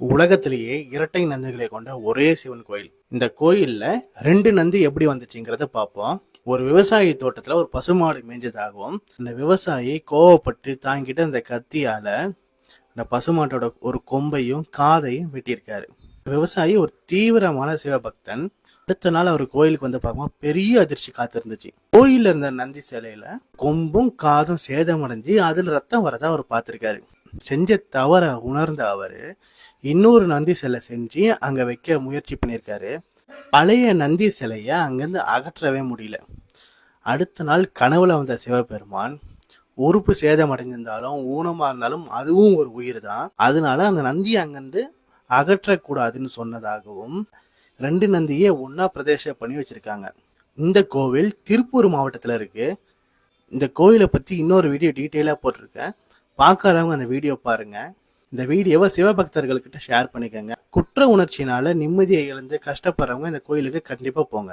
உலகத்திலேயே இரட்டை நந்திகளை கொண்ட ஒரே சிவன் கோயில். இந்த கோயில்ல ரெண்டு நந்தி எப்படி வந்துச்சுங்கிறத பார்ப்போம். ஒரு விவசாயி தோட்டத்துல ஒரு பசுமாடு மேய்ஞ்சதாகவும் அந்த விவசாயி கோவப்பட்டு தாங்கிட்டு அந்த கத்தியால அந்த பசுமாட்டோட ஒரு கொம்பையும் காதையும் வெட்டியிருக்காரு. விவசாயி ஒரு தீவிரமான சிவபக்தன். அடுத்த நாள் அவர் கோயிலுக்கு வந்து பார்க்கும்போது பெரிய அதிர்ச்சி காத்திருந்துச்சு. கோயில்ல இருந்த நந்தி சிலையில கொம்பும் காதும் சேதமடைஞ்சு அதுல ரத்தம் வரதா அவர் பார்த்திருக்காரு. செஞ்ச தவற உணர்ந்த அவர் இன்னொரு நந்தி சிலை செஞ்சு அங்கே வைக்க முயற்சி பண்ணியிருக்காரு. பழைய நந்தி சிலையை அங்கேருந்து அகற்றவே முடியல. அடுத்த நாள் கனவுல வந்த சிவபெருமான் உறுப்பு சேதமடைஞ்சிருந்தாலும் ஊனமாக இருந்தாலும் அதுவும் ஒரு உயிர் தான் அதனால அந்த நந்தியை அங்கேருந்து அகற்றக்கூடாதுன்னு சொன்னதாகவும் ரெண்டு நந்தியை ஒன்றா பிரதேசம் பண்ணி வச்சுருக்காங்க. இந்த கோவில் திருப்பூர் மாவட்டத்தில் இருக்குது இந்த கோயிலை பற்றி இன்னொரு வீடியோ டீட்டெயிலாக போட்டிருக்கேன். பார்க்காதவங்க அந்த வீடியோ பாருங்க. இந்த வீடியோவை சிவபக்தர்கள்கிட்ட ஷேர் பண்ணிக்கோங்க. குற்ற உணர்ச்சினால நிம்மதியை இழந்து கஷ்டப்படுறவங்க இந்த கோயிலுக்கு கண்டிப்பா போங்க.